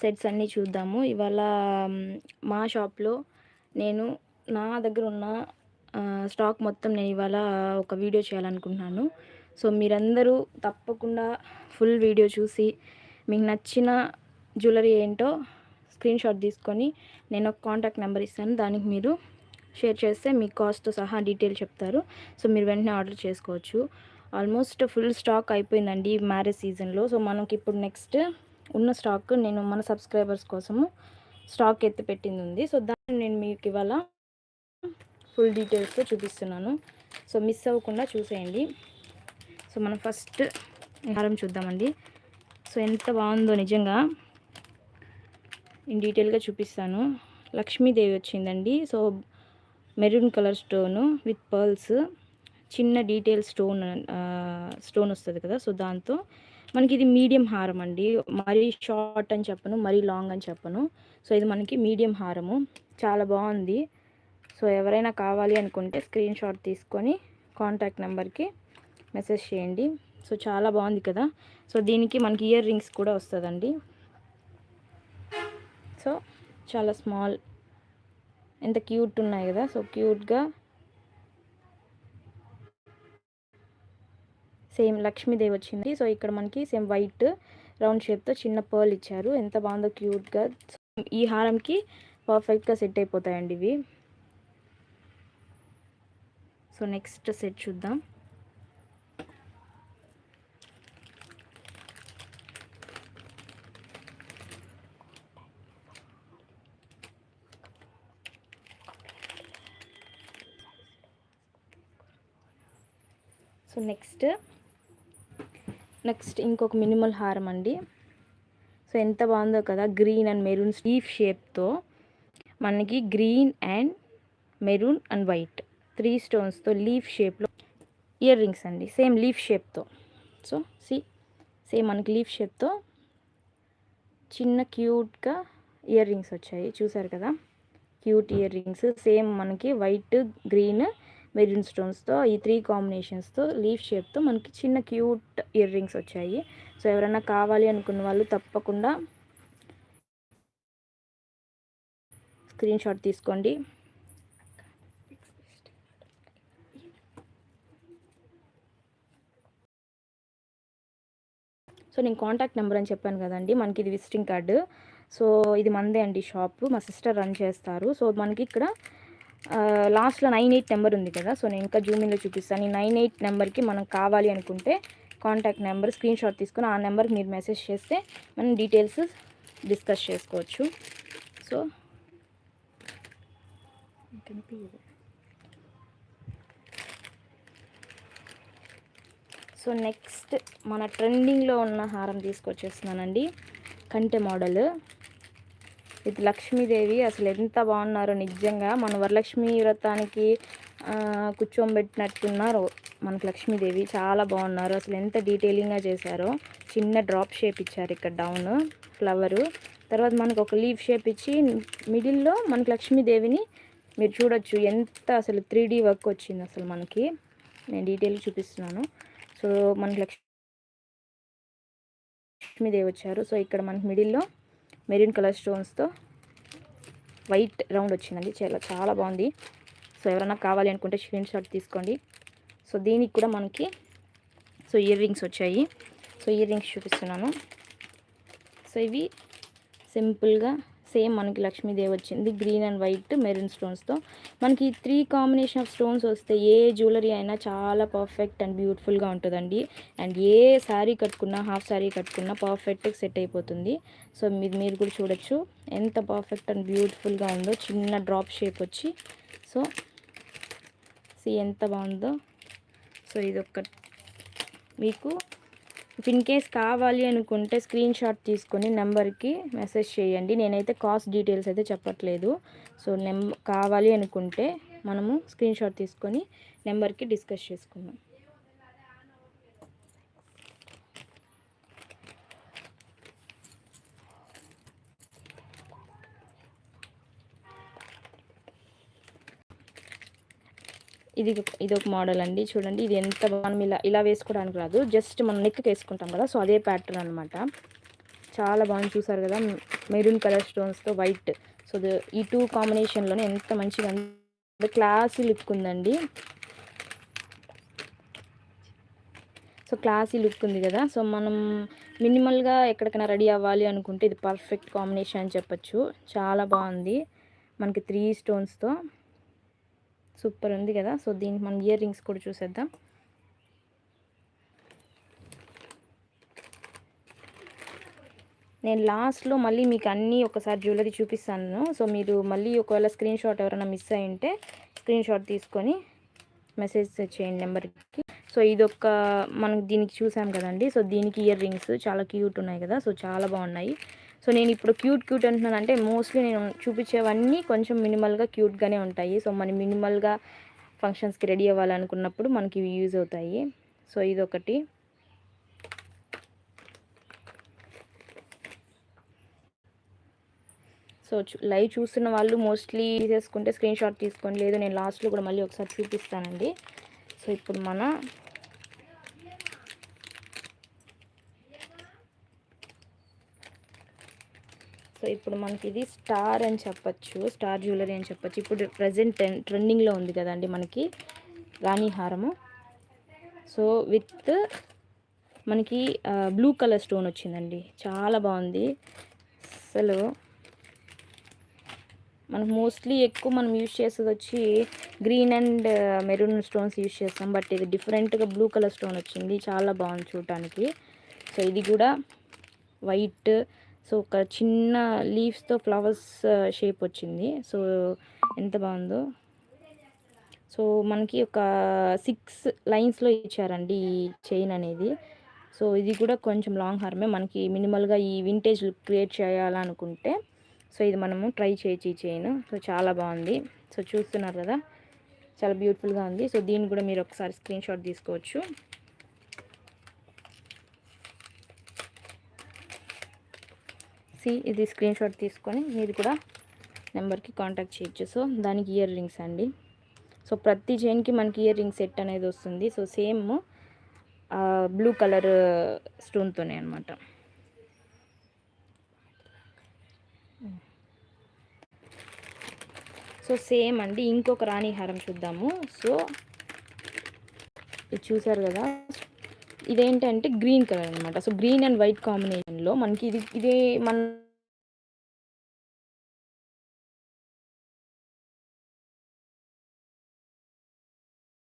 Sets అన్నీ చూద్దాము. ఇవాళ మా షాప్లో నేను నా దగ్గర ఉన్న స్టాక్ మొత్తం నేను ఇవాళ ఒక వీడియో చేయాలనుకుంటున్నాను. సో మీరందరూ తప్పకుండా ఫుల్ వీడియో చూసి మీకు నచ్చిన జ్యువెలరీ ఏంటో స్క్రీన్ షాట్ తీసుకొని నేను ఒక కాంటాక్ట్ నెంబర్ ఇస్తాను. దానికి మీరు షేర్ చేస్తే మీ కాస్ట్ సహా డీటెయిల్ చెప్తారు. సో మీరు వెంటనే ఆర్డర్ చేసుకోవచ్చు. ఆల్మోస్ట్ ఫుల్ స్టాక్ అయిపోయిందండి మ్యారేజ్ సీజన్లో. సో మనకి ఇప్పుడు నెక్స్ట్ ఉన్న స్టాక్ నేను మన సబ్స్క్రైబర్స్ కోసము స్టాక్ ఎత్తి పెట్టింది ఉంది సో దాన్ని నేను మీకు ఇవాళ ఫుల్ డీటెయిల్స్తో చూపిస్తున్నాను. సో మిస్ అవ్వకుండా చూసేయండి. సో మనం ఫస్ట్ హారం చూద్దామండి. సో ఎంత బాగుందో నిజంగా ఇన్ డీటెయిల్గా చూపిస్తాను. లక్ష్మీదేవి వచ్చిందండి. So maroon colour stone with pearls. చిన్న డీటెయిల్ స్టోన్ స్టోన్ వస్తుంది కదా సో దాంతో మనకి ఇది మీడియం హారం అండి. మరీ షార్ట్ అని చెప్పను మరీ లాంగ్ అని చెప్పను. సో ఇది మనకి మీడియం హారము. చాలా బాగుంది. సో ఎవరైనా కావాలి అనుకుంటే స్క్రీన్ షాట్ తీసుకొని కాంటాక్ట్ నెంబర్కి మెసేజ్ చేయండి. సో చాలా బాగుంది కదా. సో దీనికి మనకి ఇయర్ రింగ్స్ కూడా వస్తుందండి. సో చాలా స్మాల్ ఎంత క్యూట్ ఉన్నాయి కదా. సో క్యూట్గా సేమ్ లక్ష్మీదేవి వచ్చింది. సో ఇక్కడ మనకి సేమ్ వైట్ రౌండ్ షేప్తో చిన్న పర్ల్ ఇచ్చారు. ఎంత బాగుందో క్యూట్గా ఈ హారంకి పర్ఫెక్ట్గా సెట్ అయిపోతాయండి ఇవి. సో నెక్స్ట్ సెట్ చూద్దాం. సో నెక్స్ట్ నెక్స్ట్ ఇంకొక మినిమల్ హారం అండి సో ఎంత బాగుందో కదా గ్రీన్ అండ్ మెరూన్ లీఫ్ షేప్తో. మనకి green and maroon and white three స్టోన్స్తో లీఫ్ షేప్లో ఇయర్ రింగ్స్ అండి సేమ్ లీఫ్ షేప్తో. సో సి సేమ్ మనకి లీఫ్ షేప్తో చిన్న క్యూట్గా ఇయర్ రింగ్స్ వచ్చాయి చూసారు కదా? క్యూట్ ఇయర్ రింగ్స్ సేమ్ మనకి వైట్ గ్రీన్ మెరిన్ స్టోన్స్తో ఈ త్రీ కాంబినేషన్స్తో లీఫ్ షేప్తో మనకి చిన్న క్యూట్ ఇయర్ రింగ్స్ వచ్చాయి. సో ఎవరైనా కావాలి అనుకున్న వాళ్ళు తప్పకుండా స్క్రీన్ షాట్ తీసుకోండి. సో నేను కాంటాక్ట్ నెంబర్ అని చెప్పాను కదండి మనకి ఇది విజిటింగ్ కార్డు. సో ఇది మందే అండి షాప్ మా సిస్టర్ రన్ చేస్తారు. సో మనకి ఇక్కడ లాస్ట్లో నైన్ ఎయిట్ నెంబర్ ఉంది కదా సో నేను ఇంకా జూమిన్లో చూపిస్తాను. ఈ నైన్ ఎయిట్ నెంబర్కి మనం కావాలి అనుకుంటే కాంటాక్ట్ నెంబర్ స్క్రీన్ షాట్ తీసుకుని ఆ నెంబర్కి మీరు మెసేజ్ చేస్తే మనం డీటెయిల్స్ డిస్కస్ చేసుకోవచ్చు. సో సో నెక్స్ట్ మన ట్రెండింగ్లో ఉన్న హారం తీసుకొచ్చేస్తున్నానండి. కంటె మోడల్. ఇది లక్ష్మీదేవి. అసలు ఎంత బాగున్నారో నిజంగా. మన వరలక్ష్మి వ్రతానికి కూర్చోబెట్టినట్టున్నారు మనకు లక్ష్మీదేవి. చాలా బాగున్నారు. అసలు ఎంత డీటెయిలింగ్గా చేశారో. చిన్న డ్రాప్ షేప్ ఇచ్చారు ఇక్కడ డౌన్ ఫ్లవరు తర్వాత మనకు ఒక లీఫ్ షేప్ ఇచ్చి మిడిల్లో మనకు లక్ష్మీదేవిని మీరు చూడొచ్చు. ఎంత అసలు త్రీ వర్క్ వచ్చింది అసలు మనకి. నేను డీటెయిల్ చూపిస్తున్నాను. సో మనకి లక్ష్మీదేవి వచ్చారు. సో ఇక్కడ మనకి మిడిల్లో మెరూన్ కలర్ స్టోన్స్తో వైట్ రౌండ్ వచ్చిందండి. చాలా చాలా బాగుంది. సో ఎవరైనా కావాలి అనుకుంటే స్క్రీన్ షాట్ తీసుకోండి. సో దీనికి కూడా మనకి సో ఇయర్ రింగ్స్ వచ్చాయి. సో ఇయర్ రింగ్స్ చూపిస్తున్నాను. సో ఇవి సింపుల్గా సేమ్ మనకి లక్ష్మీదేవి వచ్చింది గ్రీన్ అండ్ వైట్ మెరూన్ స్టోన్స్తో మనకి ఈ త్రీ కాంబినేషన్ ఆఫ్ స్టోన్స్ వస్తే ఏ జ్యువెలరీ అయినా చాలా పర్ఫెక్ట్ అండ్ బ్యూటిఫుల్గా ఉంటుందండి. అండ్ ఏ శారీ కట్టుకున్నా హాఫ్ శారీ కట్టుకున్నా పర్ఫెక్ట్గా సెట్ అయిపోతుంది. సో మీరు మీరు కూడా చూడొచ్చు ఎంత పర్ఫెక్ట్ అండ్ బ్యూటిఫుల్గా ఉందో. చిన్న డ్రాప్ షేప్ వచ్చి. సో సి ఎంత బాగుందో. సో ఇది ఒక మీకు ఇన్ కేస్ కావాలి అనుకుంటే స్క్రీన్ షాట్ తీసుకొని నెంబర్కి మెసేజ్ చేయండి. నేనైతే కాస్ట్ డీటెయిల్స్ అయితే చెప్పట్లేదు. సో నెం కావాలి అనుకుంటే మనము స్క్రీన్ షాట్ తీసుకొని నెంబర్కి డిస్కస్ చేసుకుందాం. ఇది ఇది ఒక మోడల్ అండి. చూడండి ఇది ఎంత మనం ఇలా ఇలా వేసుకోవడానికి రాదు. జస్ట్ మనం నెక్కి వేసుకుంటాం కదా సో అదే ప్యాటర్న్ అనమాట చాలా బాగుంది చూసారు కదా మెరూన్ కలర్ స్టోన్స్తో వైట్ సో ఈ టూ కాంబినేషన్లోనే ఎంత మంచిగా క్లాసీ లుక్ ఉందండి. సో క్లాసీ లుక్ ఉంది కదా. సో మనం మినిమల్గా ఎక్కడికైనా రెడీ అవ్వాలి అనుకుంటే ఇది పర్ఫెక్ట్ కాంబినేషన్ అని చెప్పచ్చు. చాలా బాగుంది. మనకి త్రీ స్టోన్స్తో సూపర్ ఉంది కదా. సో దీనికి మనం ఇయర్ రింగ్స్ కూడా చూసేద్దాం. నేను లాస్ట్లో మళ్ళీ మీకు అన్నీ ఒకసారి జ్యువెలరీ చూపిస్తాను. సో మీరు మళ్ళీ ఒకవేళ స్క్రీన్ షాట్ ఎవరైనా మిస్ అయి ఉంటే స్క్రీన్ షాట్ తీసుకొని మెసేజ్ చేయండి నెంబర్కి. సో ఇది ఒక మనం దీనికి చూసాం కదండి. సో దీనికి ఇయర్ రింగ్స్ చాలా క్యూట్ ఉన్నాయి కదా. సో చాలా బాగున్నాయి. సో నేను ఇప్పుడు క్యూట్ క్యూట్ అంటున్నాను అంటే మోస్ట్లీ నేను చూపించేవన్నీ కొంచెం మినిమల్గా క్యూట్గానే ఉంటాయి. సో మనం మినిమల్గా ఫంక్షన్స్కి రెడీ అవ్వాలనుకున్నప్పుడు మనకి యూజ్ అవుతాయి. సో ఇదొకటి. సో లైవ్ చూస్తున్న వాళ్ళు మోస్ట్లీ తీసేసుకుంటే స్క్రీన్ షాట్ తీసుకోండి. లేదు నేను లాస్ట్లో కూడా మళ్ళీ ఒకసారి చూపిస్తానండి. సో ఇప్పుడు మన ఇప్పుడు మనకి ఇది స్టార్ అని చెప్పచ్చు స్టార్ జ్యువెలరీ అని చెప్పచ్చు. ఇప్పుడు ప్రజెంట్ ట్రెండింగ్లో ఉంది కదండి మనకి రాణి హారము. సో విత్ మనకి బ్లూ కలర్ స్టోన్ వచ్చిందండి. చాలా బాగుంది. అసలు మనకు మోస్ట్లీ ఎక్కువ మనం యూజ్ చేసేది వచ్చి green and maroon stones use చేస్తాం. బట్ ఇది డిఫరెంట్గా బ్లూ కలర్ స్టోన్ వచ్చింది. చాలా బాగుంది చూడటానికి. సో ఇది కూడా వైట్ సో ఒక చిన్న లీవ్స్తో ఫ్లవర్స్ షేప్ వచ్చింది. సో ఎంత బాగుందో. సో మనకి ఒక సిక్స్ లైన్స్లో ఇచ్చారండి ఈ చైన్ అనేది. సో ఇది కూడా కొంచెం లాంగ్ హార్మే. మనకి మినిమల్గా ఈ వింటేజ్ లుక్ క్రియేట్ చేయాలనుకుంటే సో ఇది మనము ట్రై చేయొచ్చు ఈ చైన్. సో చాలా బాగుంది. సో చూస్తున్నారు కదా చాలా బ్యూటిఫుల్గా ఉంది. సో దీన్ని కూడా మీరు ఒకసారి స్క్రీన్ షాట్ తీసుకోవచ్చు. సి ఇది స్క్రీన్ షాట్ తీసుకొని మీరు కూడా నెంబర్కి కాంటాక్ట్ చేయొచ్చు. సో దానికి ఇయర్ రింగ్స్ అండి. సో ప్రతి చైన్కి మనకి ఇయర్ రింగ్ సెట్ అనేది వస్తుంది. సో సేమ్ బ్లూ కలర్ స్టోన్తోనే అనమాట సో సేమ్ అండి. ఇంకొక రాణి హారం చూద్దాము. సో ఇది చూసారు కదా? ఇదేంటంటే గ్రీన్ కలర్ అనమాట సో గ్రీన్ అండ్ వైట్ కాంబినేషన్లో మనకి ఇది ఇదే మన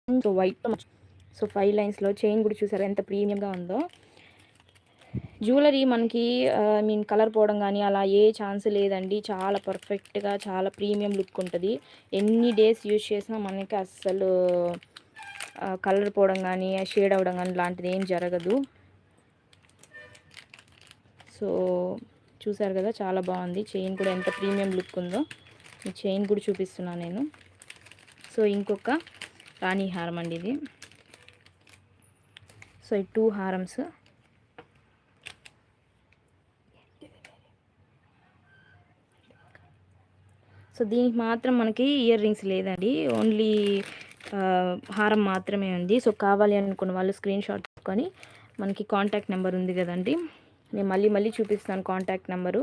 సో వైట్ సో ఫైవ్ లైన్స్లో చైన్ కూడా చూసారు ఎంత ప్రీమియంగా ఉందో. జ్యువెలరీ మనకి ఐ మీన్ కలర్ పోవడం కానీ అలా ఏ ఛాన్స్ లేదండి. చాలా పర్ఫెక్ట్గా చాలా ప్రీమియం లుక్ ఉంటుంది. ఎన్ని డేస్ యూజ్ చేసినా మనకి అస్సలు కలర్ పోవడం కానీ షేడ్ అవ్వడం కానీ లాంటిది ఏం జరగదు. సో చూసారు కదా చాలా బాగుంది. చైన్ కూడా ఎంత ప్రీమియం లుక్ ఉందో ఈ చైన్ కూడా చూపిస్తున్నాను నేను. సో ఇంకొక రాణి హారం అండి ఇది. సో ఈ టూ హారమ్స్. సో దీనికి మాత్రం మనకి ఇయర్ రింగ్స్ లేదండి. ఓన్లీ హారం మాత్రమే ఉంది. సో కావాలి అనుకున్న వాళ్ళు స్క్రీన్ షాట్ తీసుకొని మనకి కాంటాక్ట్ నెంబర్ ఉంది కదండి. నేను మళ్ళీ మళ్ళీ చూపిస్తాను కాంటాక్ట్ నెంబరు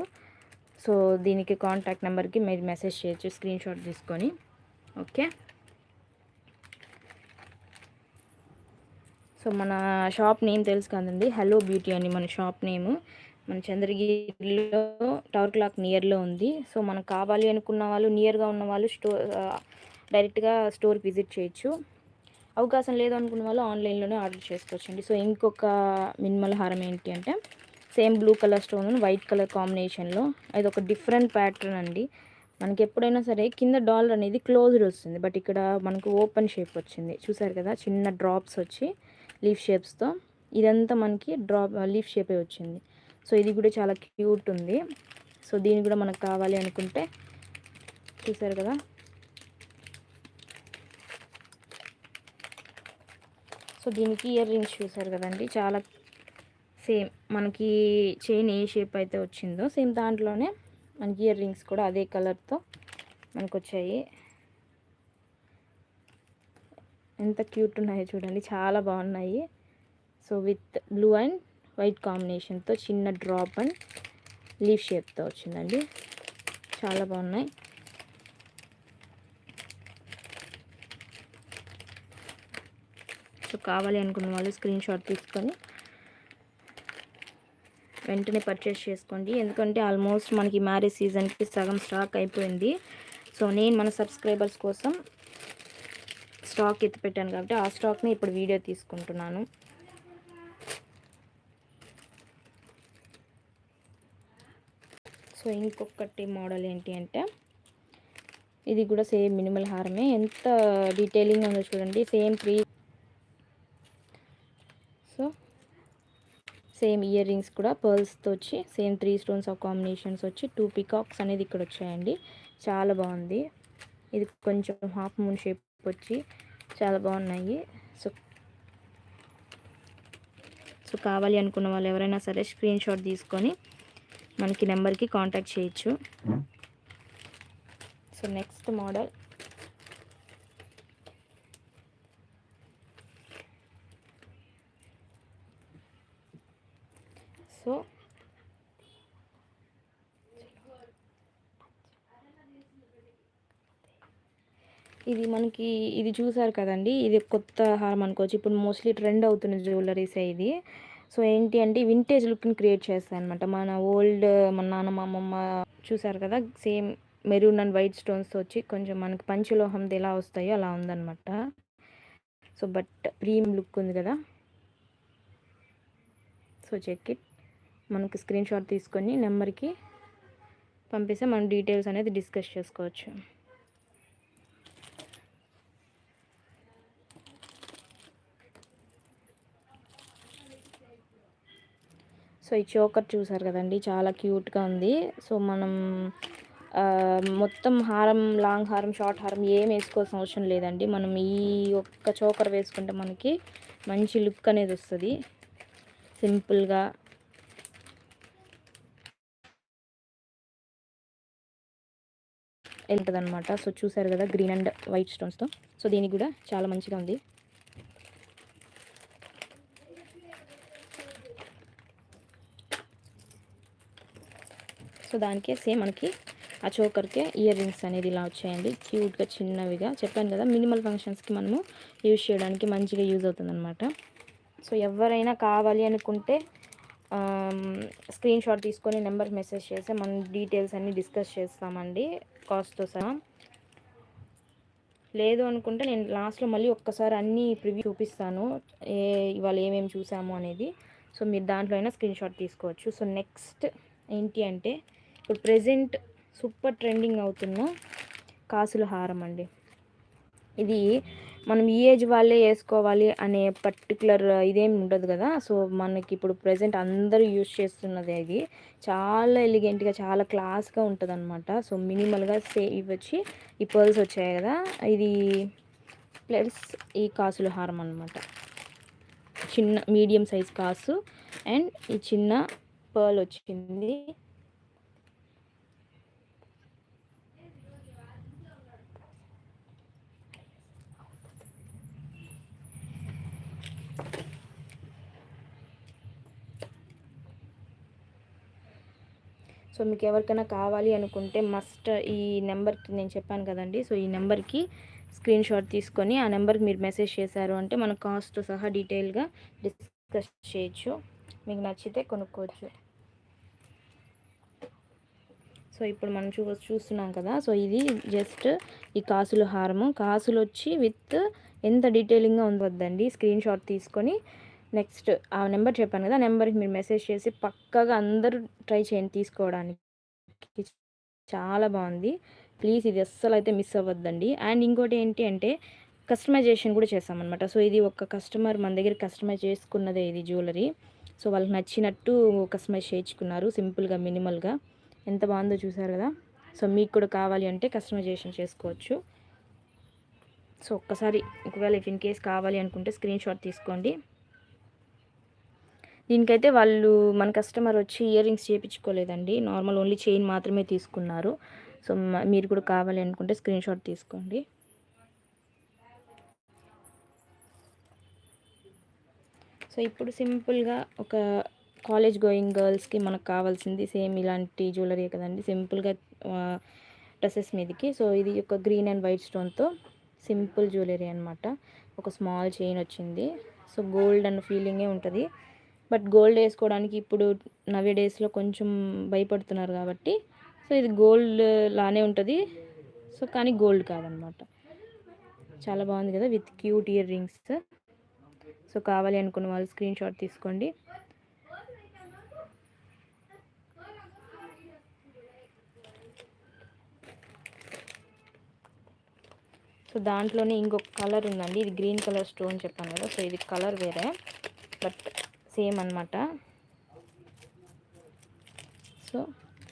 సో దీనికి కాంటాక్ట్ నెంబర్కి మీరు మెసేజ్ చేయొచ్చు స్క్రీన్ షాట్ తీసుకొని. ఓకే? సో మన షాప్ నేమ్ తెలుసు కదండి. హలో బ్యూటీ అని మన షాప్ నేము మన చంద్రగిరిలో టవర్ క్లాక్ నియర్లో ఉంది. సో మనకు కావాలి అనుకున్న వాళ్ళు నియర్గా ఉన్న వాళ్ళు స్టోర్ డైరెక్ట్గా స్టోర్ విజిట్ చేయొచ్చు. అవకాశం లేదు అనుకున్న వాళ్ళు ఆన్లైన్లోనే ఆర్డర్ చేసుకోవచ్చండి. సో ఇంకొక మినిమల్ హారం ఏంటి అంటే same blue colour stone white colour కాంబినేషన్లో అది ఒక డిఫరెంట్ ప్యాటర్న్ అండి. మనకి ఎప్పుడైనా సరే కింద డాలర్ అనేది క్లోజ్డ్ వస్తుంది. బట్ ఇక్కడ మనకు ఓపెన్ షేప్ వచ్చింది. చూసారు కదా చిన్న డ్రాప్స్ వచ్చి లీఫ్ షేప్స్తో ఇదంతా మనకి డ్రాప్ లీఫ్ షేపే వచ్చింది. సో ఇది కూడా చాలా క్యూట్ ఉంది. సో దీన్ని కూడా మనకు కావాలి అనుకుంటే చూసారు కదా సో దీనికి ఇయర్ రింగ్స్ చూసారు కదండి. చాలా సేమ్ మనకి చైన్ ఏ షేప్ అయితే వచ్చిందో సేమ్ దాంట్లోనే మనకి ఇయర్ రింగ్స్ కూడా అదే కలర్తో మనకు వచ్చాయి ఎంత క్యూట్ ఉన్నాయో చూడండి. చాలా బాగున్నాయి. So with blue and white కాంబినేషన్తో చిన్న డ్రాప్ అండ్ లీఫ్ షేప్తో వచ్చిందండి. చాలా బాగున్నాయి. సో కావాలి అనుకున్న వాళ్ళు స్క్రీన్ షాట్ తీసుకొని వెంటనే పర్చేస్ చేసుకోండి. ఎందుకంటే ఆల్మోస్ట్ మనకి మ్యారేజ్ సీజన్కి సగం స్టాక్ అయిపోయింది. సో నేను మన సబ్స్క్రైబర్స్ కోసం స్టాక్ ఎత్తి పెట్టాను కాబట్టి ఆ స్టాక్ని ఇప్పుడు వీడియో తీసుకుంటున్నాను. సో ఇంకొకటి మోడల్ ఏంటి అంటే ఇది కూడా సేమ్ మినిమల్ హారమే. ఎంత డీటెయిలింగ్ ఉందో చూడండి. Same three so same earrings కూడా పర్ల్స్తో వచ్చి same three stones of combinations వచ్చి టూ పికాక్స్ అనేది ఇక్కడ వచ్చాయండి. చాలా బాగుంది. ఇది కొంచెం హాఫ్ మూన్ షేప్ వచ్చి చాలా బాగున్నాయి. సో సో కావాలి అనుకున్న వాళ్ళు ఎవరైనా సరే స్క్రీన్ షాట్ తీసుకొని మనకి నెంబర్కి కాంటాక్ట్ చేయొచ్చు. సో నెక్స్ట్ మోడల్ సో ఇది మనకి ఇది చూసారు కదండి ఇది కొత్త హారం అనుకోవచ్చు. ఇప్పుడు మోస్ట్లీ ట్రెండ్ అవుతున్న జ్యువెలరీసే ఇది. సో ఏంటి అంటే వింటేజ్ లుక్ని క్రియేట్ చేస్తాయి అనమాట మన ఓల్డ్ మన నాన్నమ్మ అమ్మమ్మ చూసారు కదా same maroon and white stones వచ్చి కొంచెం మనకి పంచలోహంది ఎలా వస్తాయో అలా ఉందన్నమాట. సో బట్ ప్రీమియం లుక్ ఉంది కదా. సో చెక్ ఇట్ మనకి స్క్రీన్ షాట్ తీసుకొని నెంబర్కి పంపిస్తే మనం డీటెయిల్స్ అనేది డిస్కస్ చేసుకోవచ్చు. సో ఈ చోకర్ చూసారు కదండి? చాలా క్యూట్గా ఉంది. సో మనం మొత్తం హారం లాంగ్ హారం షార్ట్ హారం ఏం వేసుకోవాల్సిన అవసరం లేదండి. మనం ఈ ఒక్క చోకర్ వేసుకుంటే మనకి మంచి లుక్ అనేది వస్తుంది. సింపుల్గా వెళ్తుంది అనమాట సో చూసారు కదా గ్రీన్ అండ్ వైట్ స్టోన్స్తో సో దీనికి కూడా చాలా మంచిగా ఉంది. సో దానికే సేమ్ మనకి ఆ చోకర్కే ఇయర్ రింగ్స్ అనేది ఇలా వచ్చాయండి. క్యూట్గా చిన్నవిగా చెప్పాను కదా మినిమల్ ఫంక్షన్స్కి మనము యూజ్ చేయడానికి మంచిగా యూజ్ అవుతుందన్నమాట. సో ఎవరైనా కావాలి అనుకుంటే స్క్రీన్ షాట్ తీసుకొని నెంబర్ మెసేజ్ చేస్తే మనం డీటెయిల్స్ అన్నీ డిస్కస్ చేస్తామండి. కాస్ట్తో సహా లేదు అనుకుంటే నేను లాస్ట్లో మళ్ళీ ఒక్కసారి అన్నీ ప్రివ్యూ చూపిస్తాను. ఏ ఇవాళ ఏమేమి చూసాము అనేది. సో మీరు దాంట్లో అయినా స్క్రీన్ షాట్ తీసుకోవచ్చు. సో నెక్స్ట్ ఏంటి అంటే ఇప్పుడు ప్రజెంట్ సూపర్ ట్రెండింగ్ అవుతున్న కాసుల హారం అండి. ఇది మనం ఈ ఏజ్ వాళ్ళే వేసుకోవాలి అనే పర్టికులర్ ఇదేమి ఉండదు కదా. సో మనకి ఇప్పుడు ప్రజెంట్ అందరూ యూజ్ చేస్తున్నది ఇది. చాలా ఎలిగెంట్గా చాలా క్లాస్గా ఉంటుంది అనమాట సో మినిమల్గా సే ఇవి వచ్చి ఈ పర్ల్స్ వచ్చాయి కదా. ఇది ప్లస్ ఈ కాసుల హారం అనమాట చిన్న మీడియం సైజ్ కాసు. అండ్ ఈ చిన్న పర్ల్ వచ్చింది. సో మీకు ఎవరికైనా కావాలి అనుకుంటే మస్ట్ ఈ నెంబర్కి నేను చెప్పాను కదండి. సో ఈ నెంబర్కి స్క్రీన్ షాట్ తీసుకొని ఆ నెంబర్కి మీరు మెసేజ్ చేశారు అంటే మన కాస్ట్ సహా డీటెయిల్గా డిస్కస్ చేయొచ్చు. మీకు నచ్చితే కొనుక్కోవచ్చు. సో ఇప్పుడు మనం చూ చూస్తున్నాం కదా. సో ఇది జస్ట్ ఈ కాసుల హారము. కాసులు వచ్చి విత్ ఎంత డీటెయిలింగ్గా ఉండవద్దండి స్క్రీన్ షాట్ తీసుకొని నెక్స్ట్ ఆ నెంబర్ చెప్పాను కదా నెంబర్కి మీరు మెసేజ్ చేసి పక్కగా అందరూ ట్రై చేయండి తీసుకోవడానికి. చాలా బాగుంది. ప్లీజ్ ఇది అస్సలు అయితే మిస్ అవ్వద్దండి. అండ్ ఇంకోటి ఏంటి అంటే కస్టమైజేషన్ కూడా చేస్తామన్నమాట. సో ఇది ఒక కస్టమర్ మన దగ్గర కస్టమైజ్ చేసుకున్నదే ఇది జ్యువెలరీ. సో వాళ్ళకి నచ్చినట్టు కస్టమైజ్ చేయించుకున్నారు సింపుల్గా మినిమల్గా. ఎంత బాగుందో చూసారు కదా? సో మీకు కూడా కావాలి అంటే కస్టమైజేషన్ చేసుకోవచ్చు. సో ఒక్కసారి ఒకవేళ ఇఫ్ ఇన్ కేస్ కావాలి అనుకుంటే స్క్రీన్ షాట్ తీసుకోండి. దీనికైతే వాళ్ళు మన కస్టమర్ వచ్చి ఇయర్ రింగ్స్ చేయించుకోలేదండి నార్మల్ ఓన్లీ చైన్ మాత్రమే తీసుకున్నారు. సో మీరు కూడా కావాలి అనుకుంటే స్క్రీన్ షాట్ తీసుకోండి. సో ఇప్పుడు సింపుల్గా ఒక కాలేజ్ గోయింగ్ గర్ల్స్కి మనకు కావాల్సింది సేమ్ ఇలాంటి జ్యువెలరీ కదండి. సింపుల్గా డ్రెస్సెస్ మీదకి. సో ఇది ఒక గ్రీన్ అండ్ వైట్ స్టోన్తో సింపుల్ జ్యువెలరీ అనమాట ఒక స్మాల్ చైన్ వచ్చింది. సో గోల్డ్ అన్న ఫీలింగే ఉంటుంది. బట్ గోల్డ్ వేసుకోవడానికి ఇప్పుడు నవే డేస్లో కొంచెం భయపడుతున్నారు కాబట్టి సో ఇది గోల్డ్ లానే ఉంటుంది. సో కానీ గోల్డ్ కాదనమాట. చాలా బాగుంది కదా with cute earrings. So కావాలి అనుకున్న వాళ్ళు స్క్రీన్ షాట్ తీసుకోండి. సో దాంట్లోనే ఇంకొక కలర్ ఉందండి. ఇది గ్రీన్ కలర్ స్టోన్ చెప్పాను కదా. సో ఇది కలర్ వేరే. బట్ సేమ్ అనమాట సో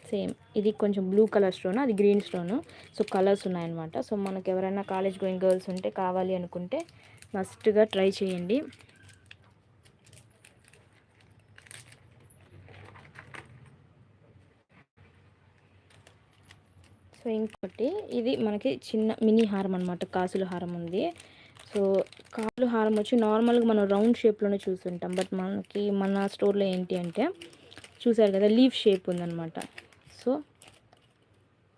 సేమ్. ఇది కొంచెం బ్లూ కలర్ స్టోన్ అది గ్రీన్ స్టోన్. సో కలర్స్ ఉన్నాయన్నమాట. సో మనకు ఎవరైనా కాలేజ్ గోయింగ్ గర్ల్స్ ఉంటే కావాలి అనుకుంటే మస్ట్గా ట్రై చేయండి. సో ఇంకోటి ఇది మనకి చిన్న మినీ హారం అనమాట కాసుల హారం ఉంది. సో కాసుల హారం వచ్చి నార్మల్గా మనం రౌండ్ షేప్లోనే చూస్తుంటాం. బట్ మనకి మన స్టోర్లో ఏంటి అంటే చూసారు కదా లీఫ్ షేప్ ఉందన్నమాట. సో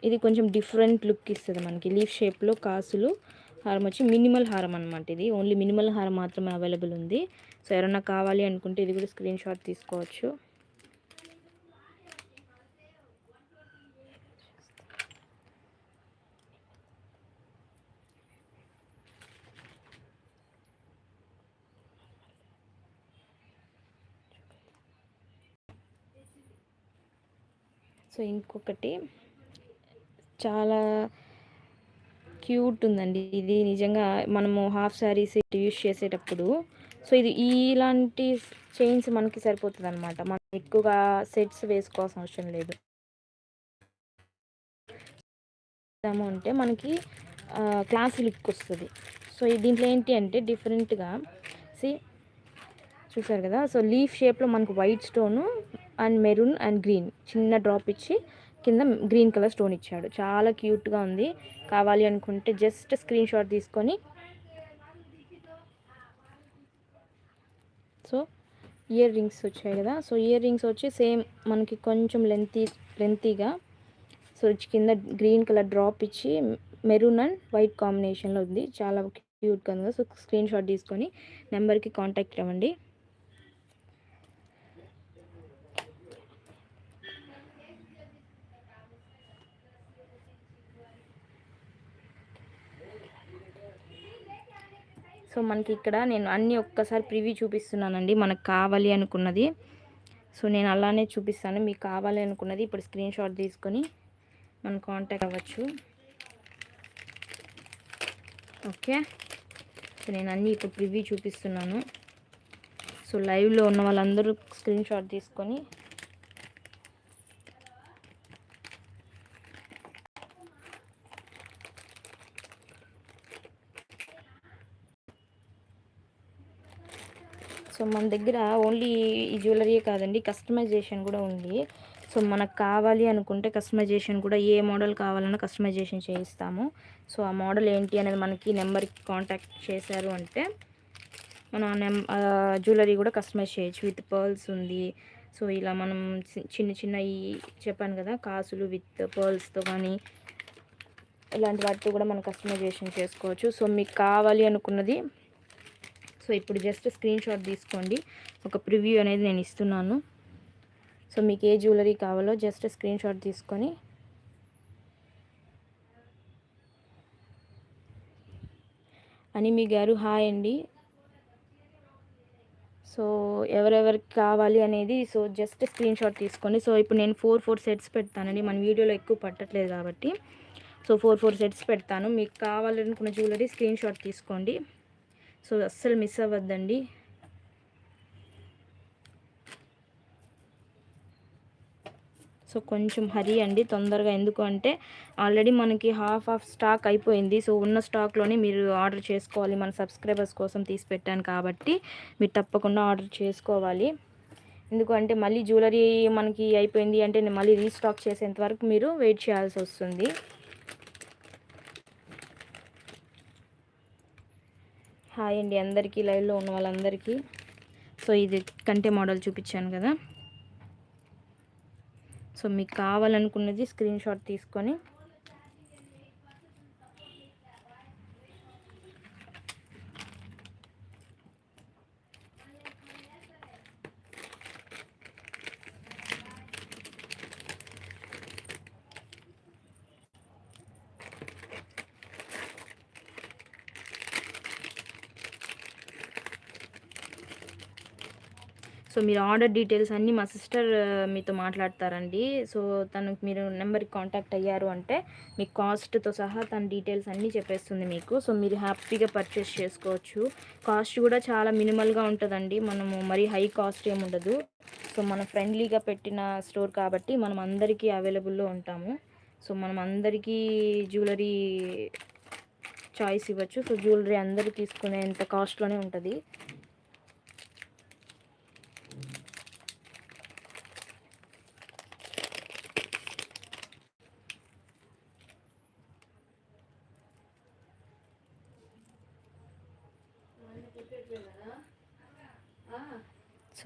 ఇది కొంచెం డిఫరెంట్ లుక్ ఇస్తుంది మనకి. లీఫ్ షేప్లో కాసులు హారం వచ్చి మినిమల్ హారం అనమాట ఇది. ఓన్లీ మినిమల్ హారం మాత్రమే అవైలబుల్ ఉంది. సో ఎవరన్నా కావాలి అనుకుంటే ఇది కూడా స్క్రీన్ షాట్ తీసుకోవచ్చు. సో ఇంకొకటి చాలా క్యూట్ ఉందండి ఇది నిజంగా మనము హాఫ్ శారీస్ యూస్ చేసేటప్పుడు. సో ఇది ఇలాంటి చైన్స్ మనకి సరిపోతుంది అనమాట మనం ఎక్కువగా సెట్స్ వేసుకోవాల్సిన అవసరం లేదు. అంటే మనకి క్లాస్ లుక్ వస్తుంది. సో దీంట్లో ఏంటి అంటే డిఫరెంట్గా సి చూసారు కదా? సో లీఫ్ షేప్లో మనకు white stone and maroon and green. చిన్న డ్రాప్ ఇచ్చి కింద గ్రీన్ కలర్ స్టోన్ ఇచ్చాడు. చాలా క్యూట్గా ఉంది. కావాలి అనుకుంటే జస్ట్ స్క్రీన్ షాట్ తీసుకొని. సో ఇయర్ రింగ్స్ వచ్చాయి కదా. సో ఇయర్ రింగ్స్ వచ్చి సేమ్ మనకి కొంచెం లెంతీ లెంతీగా. సో కింద గ్రీన్ కలర్ డ్రాప్ ఇచ్చి మెరూన్ అండ్ వైట్ కాంబినేషన్లో ఉంది. చాలా క్యూట్గా ఉంది సో స్క్రీన్ షాట్ తీసుకొని నెంబర్కి కాంటాక్ట్ అవ్వండి. సో మనకి ఇక్కడ నేను అన్నీ ఒక్కసారి ప్రివ్యూ చూపిస్తున్నానండి మనకు కావాలి అనుకున్నది. సో నేను అలానే చూపిస్తాను. మీకు కావాలి అనుకున్నది ఇప్పుడు స్క్రీన్ షాట్ తీసుకొని మనం కాంటాక్ట్ అవ్వచ్చు. ఓకే. సో నేను అన్నీ ఇప్పుడు ప్రివ్యూ చూపిస్తున్నాను. సో లైవ్లో ఉన్న వాళ్ళందరూ స్క్రీన్ షాట్ తీసుకొని సో మన దగ్గర ఓన్లీ ఈ జ్యువెలరీ కాదండి కస్టమైజేషన్ కూడా ఉంది. సో మనకు కావాలి అనుకుంటే కస్టమైజేషన్ కూడా ఏ మోడల్ కావాలన్నా కస్టమైజేషన్ చేయిస్తాము. సో ఆ మోడల్ ఏంటి అనేది మనకి నెంబర్కి కాంటాక్ట్ చేశారు అంటే మనం నెం జ్యువెలరీ కూడా కస్టమైజ్ చేయొచ్చు. విత్ పర్ల్స్ ఉంది. సో ఇలా మనం చిన్న చిన్న ఈ చెప్పాను కదా కాసులు విత్ పర్ల్స్తో కానీ ఇలాంటి వాటితో కూడా మనం కస్టమైజేషన్ చేసుకోవచ్చు. సో మీకు కావాలి అనుకున్నది సో ఇప్పుడు జస్ట్ స్క్రీన్ షాట్ తీసుకోండి. ఒక ప్రివ్యూ అనేది నేను ఇస్తున్నాను. సో మీకు ఏ జ్యువెలరీ కావాలో జస్ట్ స్క్రీన్ షాట్ తీసుకొని అనిమి గారు హాయ్ అండి. సో ఎవరెవరికి కావాలి అనేది సో జస్ట్ స్క్రీన్ షాట్ తీసుకోండి. సో ఇప్పుడు నేను ఫోర్ ఫోర్ సెట్స్ పెడతానండి. మన వీడియోలో ఎక్కువ పట్టట్లేదు కాబట్టి. సో ఫోర్ ఫోర్ సెట్స్ పెడతాను. మీకు కావాలనుకున్న జ్యువెలరీ స్క్రీన్ షాట్ తీసుకోండి. సో అస్సలు మిస్ అవ్వద్దండి. సో కొంచెం హరీ అండి తొందరగా ఎందుకు అంటే ఆల్రెడీ మనకి హాఫ్ ఆఫ్ స్టాక్ అయిపోయింది. సో ఉన్న స్టాక్లోనే మీరు ఆర్డర్ చేసుకోవాలి. మన సబ్స్క్రైబర్స్ కోసం తీసి పెట్టాను కాబట్టి మీరు తప్పకుండా ఆర్డర్ చేసుకోవాలి. ఎందుకంటే మళ్ళీ జ్యువెలరీ మనకి అయిపోయింది అంటే మళ్ళీ రీస్టాక్ చేసేంత వరకు మీరు వెయిట్ చేయాల్సి వస్తుంది. హాయ్ అండి అందరికీ లైవ్లో ఉన్న వాళ్ళందరికీ. సో ఇది కంటే మోడల్ చూపించాను కదా. సో మీకు కావాలనుకున్నది స్క్రీన్ షాట్ తీసుకొని సో మీరు ఆర్డర్ డీటెయిల్స్ అన్నీ మా సిస్టర్ మీతో మాట్లాడతారండి. సో తను మీరు నెంబర్కి కాంటాక్ట్ అయ్యారు అంటే మీ కాస్ట్తో సహా తన డీటెయిల్స్ అన్నీ చెప్పేస్తుంది మీకు. సో మీరు హ్యాపీగా పర్చేస్ చేసుకోవచ్చు. కాస్ట్ కూడా చాలా మినిమల్గా ఉంటుందండి. మనము మరీ హై కాస్ట్ ఏమి ఉండదు. సో మనం ఫ్రెండ్లీగా పెట్టిన స్టోర్ కాబట్టి మనం అందరికీ అవైలబుల్లో ఉంటాము. సో మనం అందరికీ జ్యువెలరీ చాయిస్ ఇవ్వచ్చు. సో జ్యువెలరీ అందరూ తీసుకునేంత కాస్ట్లోనే ఉంటుంది.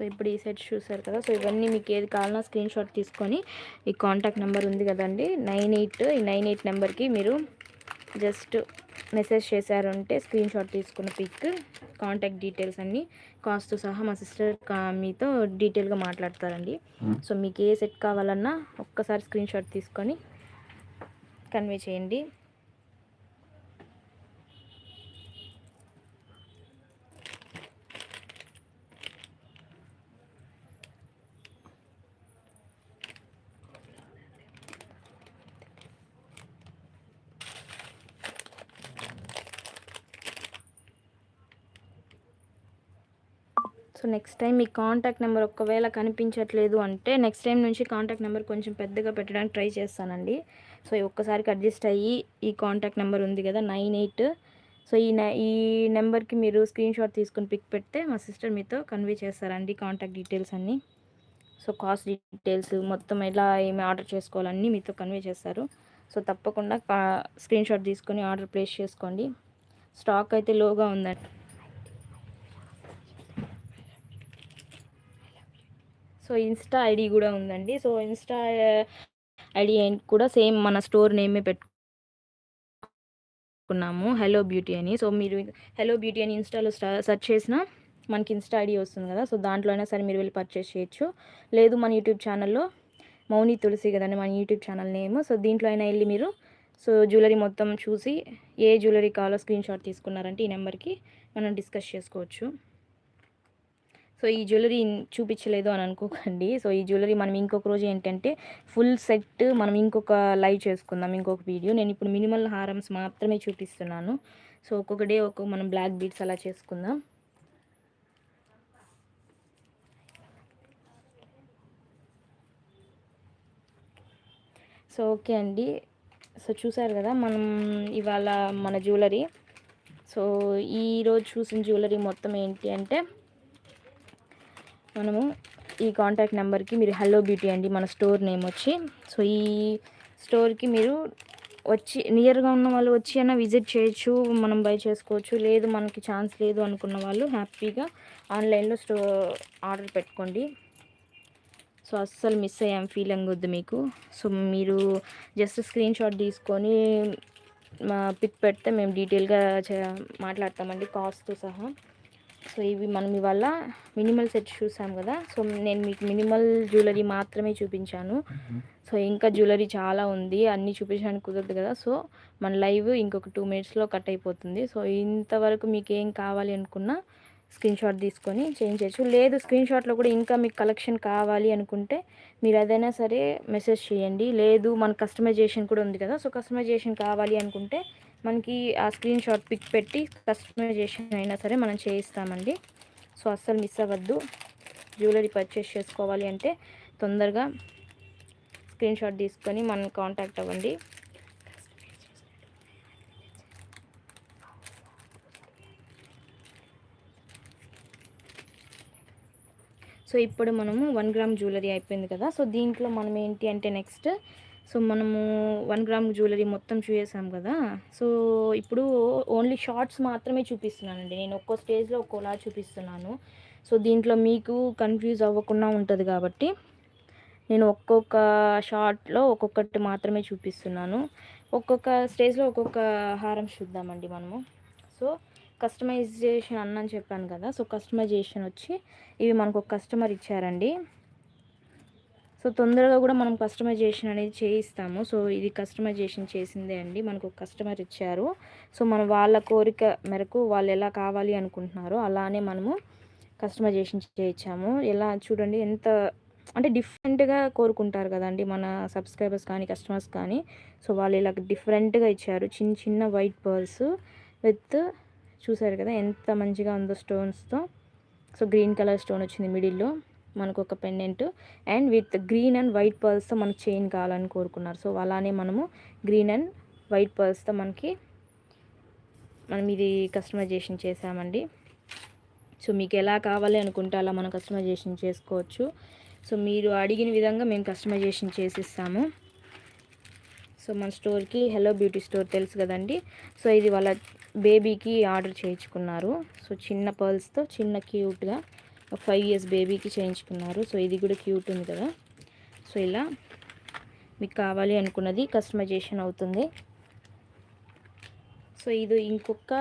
సో ఇప్పుడు ఈ సెట్ చూసారు కదా? సో ఇవన్నీ మీకు ఏది కావాలన్నా స్క్రీన్ షాట్ తీసుకొని ఈ కాంటాక్ట్ నెంబర్ ఉంది కదండి? నైన్ ఎయిట్ ఈ నైన్ ఎయిట్ నెంబర్కి మీరు జస్ట్ మెసేజ్ చేశారంటే స్క్రీన్ షాట్ తీసుకున్న పిక్ కాంటాక్ట్ డీటెయిల్స్ అన్నీ కాస్ట్ సహా మా సిస్టర్ మీతో డీటెయిల్గా మాట్లాడతారండి. సో మీకు ఏ సెట్ కావాలన్నా ఒక్కసారి స్క్రీన్ షాట్ తీసుకొని కన్వే చేయండి సో నెక్స్ట్ టైం మీ కాంటాక్ట్ నెంబర్ ఒకవేళ కనిపించట్లేదు అంటే నెక్స్ట్ టైం నుంచి కాంటాక్ట్ నెంబర్ కొంచెం పెద్దగా పెట్టడానికి ట్రై చేస్తానండి. సో ఒక్కసారికి అడ్జస్ట్ అయ్యి ఈ కాంటాక్ట్ నెంబర్ ఉంది కదా నైన్ ఎయిట్ సో ఈ ఈ నెంబర్కి మీరు స్క్రీన్ షాట్ తీసుకుని పిక్ పెడితే మా సిస్టర్ మీతో కన్వే చేస్తారండి కాంటాక్ట్ డీటెయిల్స్ అన్నీ. సో కాస్ట్ డీటెయిల్స్ మొత్తం ఎలా ఏమి ఆర్డర్ చేసుకోవాలన్నీ మీతో కన్వే చేస్తారు. సో తప్పకుండా స్క్రీన్ షాట్ తీసుకొని ఆర్డర్ ప్లేస్ చేసుకోండి. స్టాక్ అయితే లోగా ఉందండి. సో ఇన్స్టా ఐడి కూడా ఉందండి. సో ఇన్స్టా ఐడి కూడా సేమ్ మన స్టోర్ నేమే పెట్టుకున్నాము. హలో బ్యూటీ అని. సో మీరు హలో బ్యూటీ అని ఇన్స్టాలో సెర్చ్ చేసిన మనకి ఇన్స్టా ఐడి వస్తుంది కదా. సో దాంట్లో అయినా సరే మీరు వెళ్ళి పర్చేస్ చేయొచ్చు. లేదు మన యూట్యూబ్ ఛానల్లో మౌని తులసి కదండి మన యూట్యూబ్ ఛానల్ నేమ్. సో దీంట్లో అయినా వెళ్ళి మీరు సో జ్యువెలరీ మొత్తం చూసి ఏ జ్యువెలరీ కావాలో స్క్రీన్ షాట్ తీసుకున్నారంటే ఈ నెంబర్కి మనం డిస్కస్ చేసుకోవచ్చు. సో ఈ జ్యువెలరీ చూపించలేదు అని అనుకోకండి. సో ఈ జ్యువెలరీ మనం ఇంకొక రోజు ఏంటంటే ఫుల్ సెట్ మనం ఇంకొక లైవ్ చేసుకుందాం ఇంకొక వీడియో. నేను ఇప్పుడు మినిమల్ హారమ్స్ మాత్రమే చూపిస్తున్నాను. సో ఒక్కొక్క డే ఒక్కొక్క మనం బ్లాక్ బీట్స్ అలా చేసుకుందాం. సో ఓకే అండి. సో చూసారు కదా మనం ఇవాళ మన జ్యువెలరీ. సో ఈరోజు చూసిన జ్యువెలరీ మొత్తం ఏంటి అంటే మనము ఈ కాంటాక్ట్ నెంబర్కి మీరు హలో బ్యూటీ అండి మన స్టోర్ నేమ్ వచ్చి. సో ఈ స్టోర్కి మీరు వచ్చి నియర్గా ఉన్న వాళ్ళు వచ్చి అయినా విజిట్ చేయొచ్చు మనం బై చేసుకోవచ్చు. లేదు మనకి ఛాన్స్ లేదు అనుకున్న వాళ్ళు హ్యాపీగా ఆన్లైన్లో స్టో ఆర్డర్ పెట్టుకోండి. సో అస్సలు మిస్ అయ్యాం ఫీలింగ్ వద్దు మీకు. సో మీరు జస్ట్ స్క్రీన్ షాట్ తీసుకొని మా పిక్ పెడితే మేము డీటెయిల్గా మాట్లాడతామండి కాస్ట్తో సహా. సో ఇవి మనం ఇవాళ మినిమల్ సెట్ చూసాం కదా. సో నేను మీకు మినిమల్ జ్యువెలరీ మాత్రమే చూపించాను. సో ఇంకా జ్యువెలరీ చాలా ఉంది. అన్నీ చూపించడానికి కుదరదు కదా. సో మన లైవ్ ఇంకొక టూ మినిట్స్లో కట్ అయిపోతుంది. సో ఇంతవరకు మీకు ఏం కావాలి అనుకున్నా స్క్రీన్ షాట్ తీసుకొని చేంజ్ చేయొచ్చు. లేదు స్క్రీన్ షాట్లో కూడా ఇంకా మీకు కలెక్షన్ కావాలి అనుకుంటే మీరు ఏదైనా సరే మెసేజ్ చేయండి. లేదు మన కస్టమైజేషన్ కూడా ఉంది కదా. సో కస్టమైజేషన్ కావాలి అనుకుంటే మనకి ఆ స్క్రీన్ షాట్ పిక్ పెట్టి కస్టమైజేషన్ అయినా సరే మనం చేయిస్తామండి. సో అస్సలు మిస్ అవ్వద్దు. జ్యువెలరీ పర్చేస్ చేసుకోవాలి అంటే తొందరగా స్క్రీన్ షాట్ తీసుకొని మనం కాంటాక్ట్ అవ్వండి. సో ఇప్పుడు మనము వన్ గ్రామ్ జ్యువెలరీ అయిపోయింది కదా. సో దీంట్లో మనం ఏంటి అంటే నెక్స్ట్ సో మనము వన్ గ్రామ్ జ్యువెలరీ మొత్తం చూసేసాం కదా. సో ఇప్పుడు ఓన్లీ షార్ట్స్ మాత్రమే చూపిస్తున్నానండి. నేను ఒక్కో స్టేజ్లో ఒక్కోలా చూపిస్తున్నాను. సో దీంట్లో మీకు కన్ఫ్యూజ్ అవ్వకుండా ఉంటుంది కాబట్టి నేను ఒక్కొక్క షార్ట్లో ఒక్కొక్కటి మాత్రమే చూపిస్తున్నాను. ఒక్కొక్క స్టేజ్లో ఒక్కొక్క హారం చూద్దామండి మనము. సో కస్టమైజేషన్ అన్నని చెప్పాను కదా. సో కస్టమైజేషన్ వచ్చి ఇవి మనకు ఒక కస్టమర్ ఇచ్చారండి. సో తొందరగా కూడా మనం కస్టమైజేషన్ అనేది చేయిస్తాము. సో ఇది కస్టమైజేషన్ చేసిందే అండి. మనకు కస్టమర్ ఇచ్చారు. సో మనం వాళ్ళ కోరిక మేరకు వాళ్ళు ఎలా కావాలి అనుకుంటున్నారో అలానే మనము కస్టమైజేషన్ చేయించాము ఎలా చూడండి ఎంత అంటే డిఫరెంట్గా కోరుకుంటారు కదండి మన సబ్స్క్రైబర్స్ కానీ కస్టమర్స్ కానీ. సో వాళ్ళు ఇలా డిఫరెంట్గా ఇచ్చారు. చిన్న చిన్న వైట్ పర్ల్స్ విత్ చూసారు కదా ఎంత మంచిగా ఉందో స్టోన్స్తో. సో గ్రీన్ కలర్ స్టోన్ వచ్చింది మిడిల్లో. మనకు ఒక pendant. And with green and white పర్ల్స్తో మనకు చైన్ కావాలని కోరుకున్నారు. సో అలానే మనము గ్రీన్ అండ్ వైట్ పర్ల్స్తో మనకి మనం ఇది కస్టమైజేషన్ చేసామండి. సో మీకు ఎలా కావాలి అనుకుంటే అలా మనం కస్టమైజేషన్ చేసుకోవచ్చు. సో మీరు అడిగిన విధంగా మేము కస్టమైజేషన్ చేసిస్తాము. సో మన స్టోర్కి హలో బ్యూటీ స్టోర్ తెలుసు కదండి. సో ఇది వాళ్ళ బేబీకి ఆర్డర్ చేయించుకున్నారు. సో చిన్న పర్ల్స్తో చిన్న క్యూట్గా ఫైవ్ ఇయర్స్ బేబీకి చేయించుకున్నారు. సో ఇది కూడా క్యూట్ ఉంది కదా. సో ఇలా మీకు కావాలి అనుకున్నది కస్టమైజేషన్ అవుతుంది. సో ఇది ఇంకొక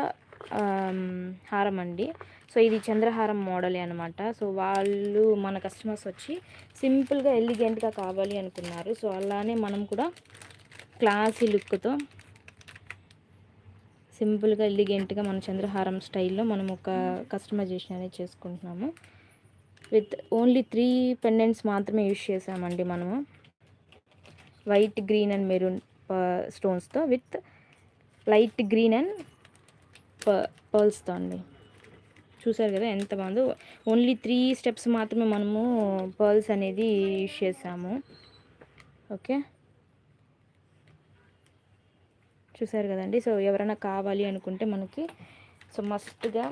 హారం అండి. సో ఇది చంద్రహారం మోడలే అనమాట సో వాళ్ళు మన కస్టమర్స్ వచ్చి సింపుల్గా ఎలిగెంట్గా కావాలి అనుకున్నారు. సో అలానే మనం కూడా క్లాసీ లుక్తో సింపుల్గా ఎలిగెంట్గా మన చంద్రహారం స్టైల్లో మనం ఒక కస్టమైజేషన్ అనేది చేసుకుంటున్నాము. విత్ ఓన్లీ త్రీ పెండెంట్స్ మాత్రమే యూజ్ చేసామండి మనము. వైట్ గ్రీన్ అండ్ మెరూన్ స్టోన్స్తో విత్ లైట్ గ్రీన్ అండ్ పర్ల్స్తో అండి. చూసారు కదా ఎంత బాగుందో. ఓన్లీ త్రీ స్టెప్స్ మాత్రమే మనము పర్ల్స్ అనేది యూజ్ చేసాము. ఓకే? చూసారు కదండి. సో ఎవరైనా కావాలి అనుకుంటే మనకి సో మస్ట్గా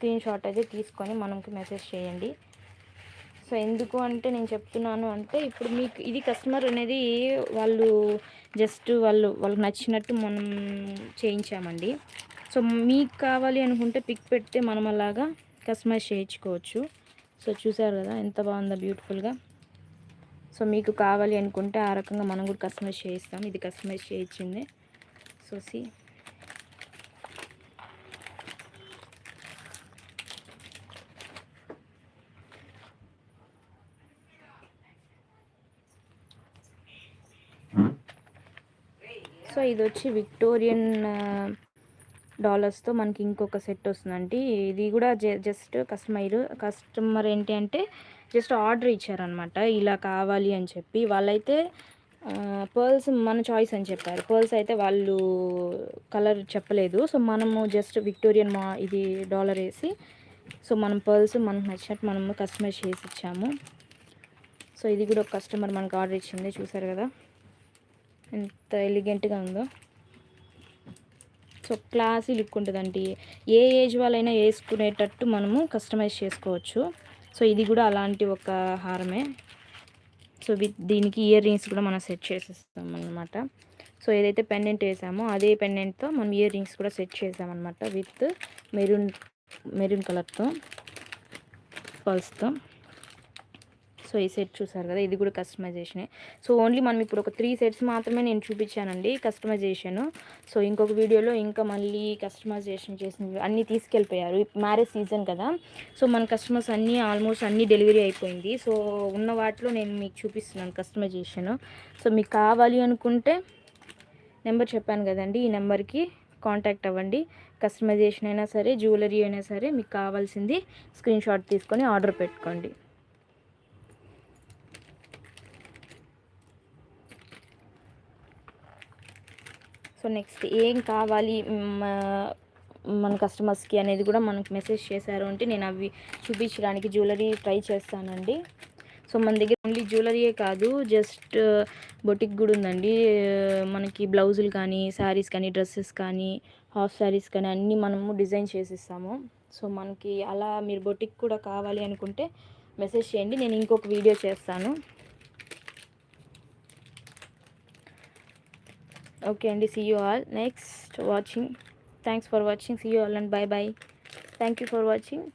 స్క్రీన్ షాట్ అయితే తీసుకొని మనకి మెసేజ్ చేయండి. సో ఎందుకు అంటే నేను చెప్తున్నాను అంటే ఇప్పుడు మీకు ఇది కస్టమర్ అనేది వాళ్ళు జస్ట్ వాళ్ళు వాళ్ళకి నచ్చినట్టు మనం చేయించామండి. సో మీకు కావాలి అనుకుంటే పిక్ పెడితే మనం అలాగా కస్టమైజ్ చేయించుకోవచ్చు. సో చూసారు కదా ఎంత బాగుందో బ్యూటిఫుల్గా. సో మీకు కావాలి అనుకుంటే ఆ రకంగా మనం కూడా కస్టమైజ్ చేయిస్తాం. ఇది కస్టమైజ్ చేయించింది. సో సి సో ఇది వచ్చి విక్టోరియన్ డాలర్స్తో మనకి ఇంకొక సెట్ వస్తుందండి. ఇది కూడా జస్ట్ కస్టమర్ కస్టమర్ ఏంటి అంటే జస్ట్ ఆర్డర్ ఇచ్చారనమాట ఇలా కావాలి అని చెప్పి. వాళ్ళైతే పర్ల్స్ మన చాయిస్ అని చెప్పారు. పర్ల్స్ అయితే వాళ్ళు కలర్ చెప్పలేదు. సో మనము జస్ట్ విక్టోరియన్ మా ఇది డాలర్ వేసి సో మనం పర్ల్స్ మనకు నచ్చినట్టు మనము కస్టమైజ్ చేసి ఇచ్చాము. సో ఇది కూడా ఒక కస్టమర్ మనకు ఆర్డర్ ఇచ్చింది. చూసారు కదా? ఎంత ఎలిగెంట్గా ఉందో. సో క్లాసీ లుక్ ఉంటుందండి ఏ ఏజ్ వాళ్ళైనా వేసుకునేటట్టు మనము కస్టమైజ్ చేసుకోవచ్చు. సో ఇది కూడా అలాంటి ఒక హారమే. సో విత్ దీనికి ఇయర్ రింగ్స్ కూడా మనం సెట్ చేసేస్తాం అనమాట సో ఏదైతే పెండెంట్ వేసామో అదే పెండెంట్తో మనం ఇయర్ రింగ్స్ కూడా సెట్ చేసామన్నమాట. విత్ మెరూన్ మెరూన్ కలర్తో పల్స్తో సో ఈ సెట్ చూసారు కదా? ఇది కూడా కస్టమైజేషనే సో ఓన్లీ మనం ఇప్పుడు ఒక త్రీ సెట్స్ మాత్రమే నేను చూపించానండి కస్టమైజేషన్ సో ఇంకొక వీడియోలో ఇంకా మళ్ళీ కస్టమైజేషన్ చేసిన అన్నీ తీసుకెళ్ళిపోయారు. మ్యారేజ్ సీజన్ కదా? సో మన కస్టమర్స్ అన్నీ ఆల్మోస్ట్ అన్నీ డెలివరీ అయిపోయింది. సో ఉన్న వాటిలో నేను మీకు చూపిస్తున్నాను కస్టమైజేషన్ సో మీకు కావాలి అనుకుంటే నెంబర్ చెప్పాను కదండి ఈ నెంబర్కి కాంటాక్ట్ అవ్వండి. కస్టమైజేషన్ అయినా సరే జ్యువెలరీ అయినా సరే మీకు కావాల్సింది స్క్రీన్ షాట్ తీసుకొని ఆర్డర్ పెట్టుకోండి. సో నెక్స్ట్ ఏం కావాలి మన కస్టమర్స్కి అనేది కూడా మనకు మెసేజ్ చేశారు అంటే నేను అవి చూపించడానికి జ్యువెలరీ ట్రై చేస్తానండి. సో మన దగ్గర ఓన్లీ జ్యువెలరీయే కాదు జస్ట్ బొటిక్ కూడా ఉందండి. మనకి బ్లౌజులు కానీ శారీస్ కానీ డ్రెస్సెస్ కానీ హాఫ్ శారీస్ కానీ అన్నీ మనము డిజైన్ చేసిస్తాము. సో మనకి అలా మీరు బొటిక్ కూడా కావాలి అనుకుంటే మెసేజ్ చేయండి నేను ఇంకొక వీడియో చేస్తాను. okay and see you all. Next watching. Thanks for watching. See you all and bye bye thank you for watching.